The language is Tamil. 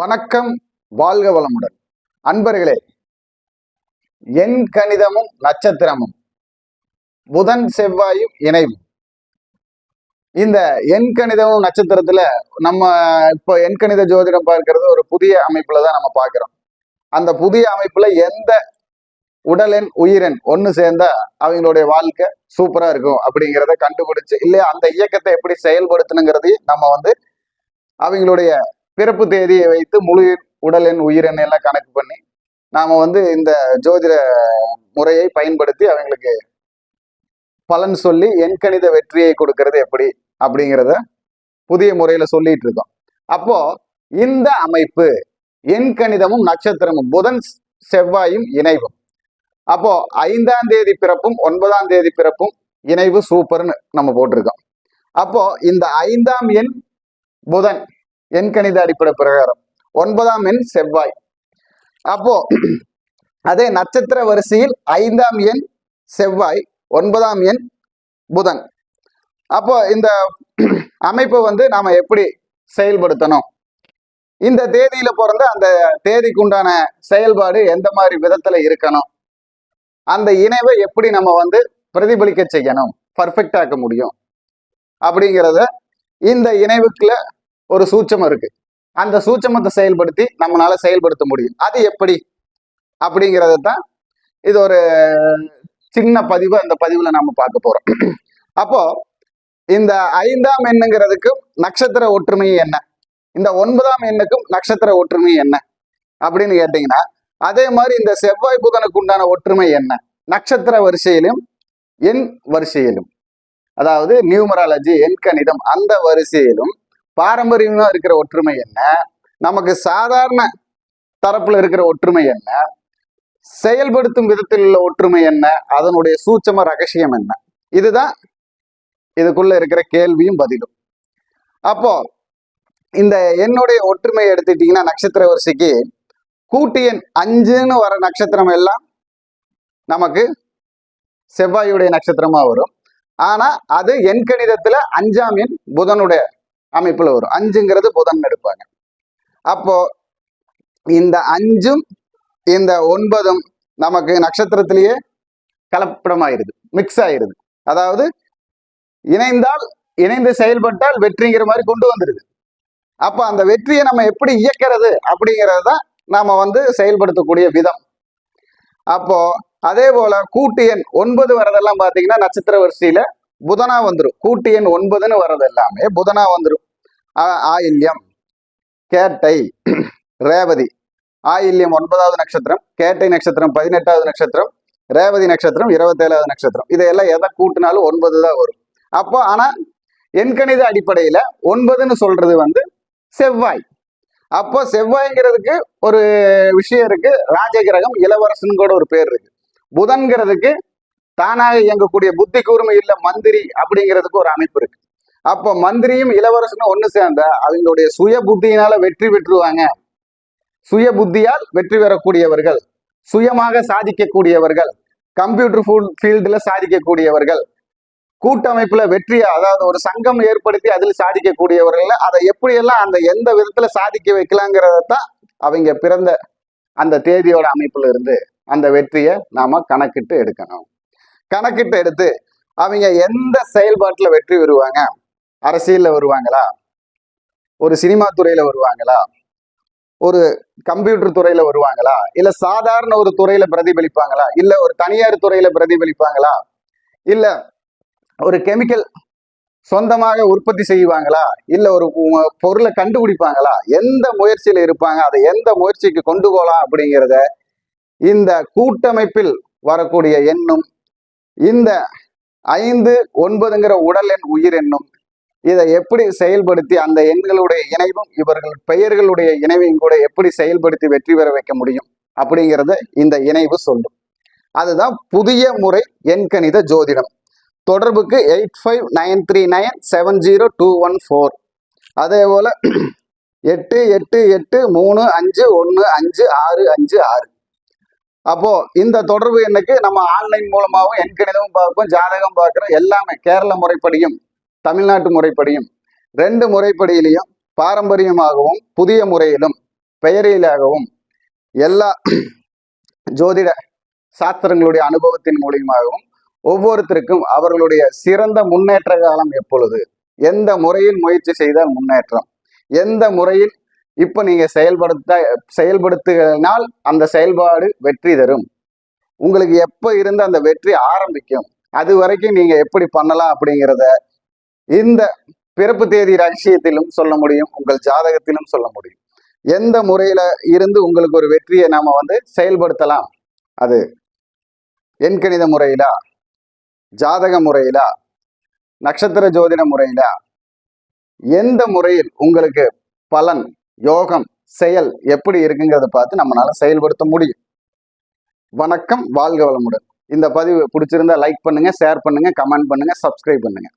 வணக்கம் வாழ்க வளமுடன். அன்பர்களே எண் கணிதமும் நட்சத்திரமும் புதன் செவ்வாயும் இணைவும். இந்த எண் கணிதமும் நட்சத்திரத்துல நம்ம இப்போ எண் கணித ஜோதிடம் பார்க்கறது ஒரு புதிய அமைப்புல தான் நம்ம பார்க்கிறோம். அந்த புதிய அமைப்புல எந்த உடலெண் உயிரெண் ஒன்று சேர்ந்தா அவங்களுடைய வாழ்க்கை சூப்பரா இருக்கும் அப்படிங்கிறத கண்டுபிடிச்சு இல்லையா அந்த இயக்கத்தை எப்படி செயல்படுத்தணுங்கிறதையும் நம்ம வந்து அவங்களுடைய பிறப்பு தேதியை வைத்து முழு உடலின் எண் எல்லாம் கணக்கு பண்ணி நாம வந்து இந்த ஜோதிட முறையை பயன்படுத்தி அவங்களுக்கு பலன் சொல்லி எண்கணித வெற்றியை கொடுக்கறது எப்படி அப்படிங்கிறத புதிய முறையில சொல்லிட்டு இருக்கோம். அப்போ இந்த அமைப்பு எண்கணிதமும் நட்சத்திரமும் புதன் செவ்வாயும் இணைவும். அப்போ ஐந்தாம் தேதி பிறப்பும் ஒன்பதாம் தேதி பிறப்பும் இணைவு சூப்பர்னு நம்ம போட்டிருக்கோம். அப்போ இந்த ஐந்தாம் எண் புதன் எண்கணித அடிப்படை பிரகாரம். ஒன்பதாம் எண் செவ்வாய். அப்போ அதே நட்சத்திர வரிசையில் ஐந்தாம் எண் செவ்வாய் ஒன்பதாம் எண் புதன். அப்போ இந்த அமைப்பை வந்து நாம எப்படி செயல்படுத்தணும்? இந்த தேதியில பிறந்த அந்த தேதிக்கு உண்டான செயல்பாடு எந்த மாதிரி விதத்துல இருக்கணும்? அந்த இணைவை எப்படி நம்ம வந்து பிரதிபலிக்க செய்யணும்? பர்ஃபெக்டாக்க முடியும். அப்படிங்கிறத இந்த இணைவுக்குள்ள ஒரு சூட்சமம் இருக்கு. அந்த சூட்சமத்தை செயல்படுத்தி நம்மளால செயல்படுத்த முடியும். அது எப்படி? அப்படிங்கிறத தான் இது ஒரு சின்ன பதிவு. அந்த பதிவுல நாம பார்க்க போறோம். அப்போ இந்த ஐந்தாம் எண்ணுங்கிறதுக்கும் நட்சத்திர ஒற்றுமை என்ன? இந்த ஒன்பதாம் எண்ணுக்கும் நட்சத்திர ஒற்றுமை என்ன? அப்படின்னு கேட்டீங்கன்னா அதே மாதிரி இந்த செவ்வாய் புதனுக்கு உண்டான ஒற்றுமை என்ன? நட்சத்திர வரிசையிலும் எண் வரிசையிலும். அதாவது நியூமராலஜி எண் கணிதம் அந்த வரிசையிலும் பாரம்பரியமா இருக்கிற ஒற்றுமை என்ன? நமக்கு சாதாரண தரப்புல இருக்கிற ஒற்றுமை என்ன? செயல்படுத்தும் விதத்தில் உள்ள ஒற்றுமை என்ன? அதனுடைய சூட்சம ரகசியம் என்ன? இதுதான் இதுக்குள்ள இருக்கிற கேள்வியும் பதிலும். அப்போ இந்த என்னுடைய ஒற்றுமை எடுத்துட்டீங்கன்னா நட்சத்திர வரிசைக்கு கூட்டியன் அஞ்சுன்னு வர நட்சத்திரம் எல்லாம் நமக்கு செவ்வாயுடைய நட்சத்திரமா வரும். ஆனா அது எண் கணிதத்துல அஞ்சாம் எண் புதனுடைய அமைப்புல வரும். அஞ்சுங்கிறது புதன் எடுப்பாங்க. அப்போ இந்த அஞ்சும் இந்த ஒன்பதும் நமக்கு நட்சத்திரத்திலேயே கலப்படமாயிருது மிக்ஸ் ஆயிருது அதாவது இணைந்தால் இணைந்து செயல்பட்டால் வெற்றிங்கிற மாதிரி கொண்டு வந்துடுது அப்போ அந்த வெற்றியை நம்ம எப்படி இயக்கிறது அப்படிங்கிறது தான் நாம வந்து செயல்படுத்தக்கூடிய விதம். அப்போ அதே போல கூட்டு எண் ஒன்பது வரதெல்லாம் பார்த்தீங்கன்னா நட்சத்திர வரிசையில புதனா வந்துடும் கூட்டு எண் ஒன்பதுன்னு வர்றது எல்லாமே புதனா வந்துடும் ஆயில்யம் கேட்டை ரேவதி. ஆயில்யம் ஒன்பதாவது நட்சத்திரம் கேட்டை நட்சத்திரம் பதினெட்டாவது நட்சத்திரம் ரேவதி நட்சத்திரம் இருபத்தேழாவது நட்சத்திரம். இதையெல்லாம் எதை கூட்டினாலும் ஒன்பது தான் வரும். அப்போ ஆனா எண்கணித அடிப்படையில ஒன்பதுன்னு சொல்றது வந்து செவ்வாய். அப்போ செவ்வாய்ங்கிறதுக்கு ஒரு விஷயம் இருக்கு. ராஜகிரகம் இளவரசன் கூட ஒரு பேர் இருக்கு. புதன்கிறதுக்கு தானாக இயங்கக்கூடிய புத்தி கூர்மை இல்ல மந்திரி அப்படிங்கிறதுக்கு ஒரு அமைப்பு இருக்கு. அப்போ மந்திரியும் இளவரசனும் ஒண்ணு சேர்ந்தா அவங்களுடைய சுய புத்தியினால வெற்றி பெற்றுவாங்க சுய புத்தியால் வெற்றி பெறக்கூடியவர்கள் சுயமாக சாதிக்கக்கூடியவர்கள் கம்ப்யூட்டர் ஃபீல்டுல சாதிக்கக்கூடியவர்கள் கூட்டமைப்புல வெற்றி அதாவது ஒரு சங்கம் ஏற்படுத்தி அதில் சாதிக்கக்கூடியவர்கள் அதை எப்படியெல்லாம் அந்த எந்த விதத்துல சாதிக்க வைக்கலாங்கிறதான் அவங்க பிறந்த அந்த தேதியோட அமைப்புல இருந்து அந்த வெற்றியை நாம கணக்கிட்டு எடுக்கணும். கணக்கிட்டு எடுத்து அவங்க எந்த செயல்பாட்டில் வெற்றி பெறுவாங்க? அரசியல்ல வருவாங்களா? ஒரு சினிமா துறையில வருவாங்களா? ஒரு கம்ப்யூட்டர் துறையில வருவாங்களா? இல்ல சாதாரண ஒரு துறையில பிரதிபலிப்பாங்களா? இல்ல ஒரு தனியார் துறையில பிரதிபலிப்பாங்களா? இல்ல ஒரு கெமிக்கல் சொந்தமாக உற்பத்தி செய்வாங்களா? இல்ல ஒரு பொருளை கண்டுபிடிப்பாங்களா? எந்த முயற்சியில இருப்பாங்க? அதை எந்த முயற்சிக்கு கொண்டு போகலாம் அப்படிங்கிறத இந்த கூட்டமைப்பில் வரக்கூடிய எண்ணும் இந்த ஐந்து ஒன்பதுங்கிற உடல் எண் உயிர் எண்ணும் இதை எப்படி செயல்படுத்தி அந்த எண்களுடைய இணைவும் இவர்கள் பெயர்களுடைய இணைவையும் கூட எப்படி செயல்படுத்தி வெற்றி பெற வைக்க முடியும்? அப்படிங்கிறத இந்த இணைவு சொல்லும். அதுதான் புதிய முறை எண்கணித ஜோதிடம். தொடர்புக்கு eight five nine three nine seven zero two one four. அதே போல் எட்டு எட்டு எட்டு மூணு அஞ்சு ஒன்று அஞ்சு ஆறு அஞ்சு ஆறு. அப்போ இந்த தொடர்பு எண்ணுக்கு நம்ம ஆன்லைன் மூலமாகவும் எண்கணிதமும் பார்ப்போம் ஜாதகம் பார்க்குறோம் எல்லாமே கேரள முறைப்படியும் தமிழ்நாட்டு முறைப்படியும் ரெண்டு முறைப்படியிலையும் பாரம்பரியமாகவும் புதிய முறையிலும் பெயரிலாகவும் எல்லா ஜோதிட சாஸ்திரங்களுடைய அனுபவத்தின் மூலியமாகவும் ஒவ்வொருத்தருக்கும் அவர்களுடைய சிறந்த முன்னேற்ற காலம் எப்பொழுது? எந்த முறையில் முயற்சி செய்தால் முன்னேற்றம்? எந்த முறையில் இப்போ நீங்கள் செயல்படுத்த செயல்படுத்துனால் அந்த செயல்பாடு வெற்றி தரும். உங்களுக்கு எப்போ இருந்து அந்த வெற்றி ஆரம்பிக்கும்? அது வரைக்கும் நீங்கள் எப்படி பண்ணலாம் அப்படிங்கிறத இந்த பிறப்பு தேதி ரகசியத்திலும் சொல்ல முடியும் உங்கள் ஜாதகத்திலும் சொல்ல முடியும். எந்த முறையில் இருந்து உங்களுக்கு ஒரு வெற்றியை நாம் வந்து செயல்படுத்தலாம்? அது எண்கணித முறையிலா? ஜாதக முறையிலா? நட்சத்திர ஜோதிட முறையிலா? எந்த முறையில் உங்களுக்கு பலன் யோகம் செயல் எப்படி இருக்குங்கிறத பார்த்து நம்மளால செயல்படுத்த முடியும். வணக்கம் வாழ்க வளமுடன். இந்த பதிவு பிடிச்சிருந்தா லைக் பண்ணுங்க ஷேர் பண்ணுங்க கமெண்ட் பண்ணுங்க சப்ஸ்கிரைப் பண்ணுங்க.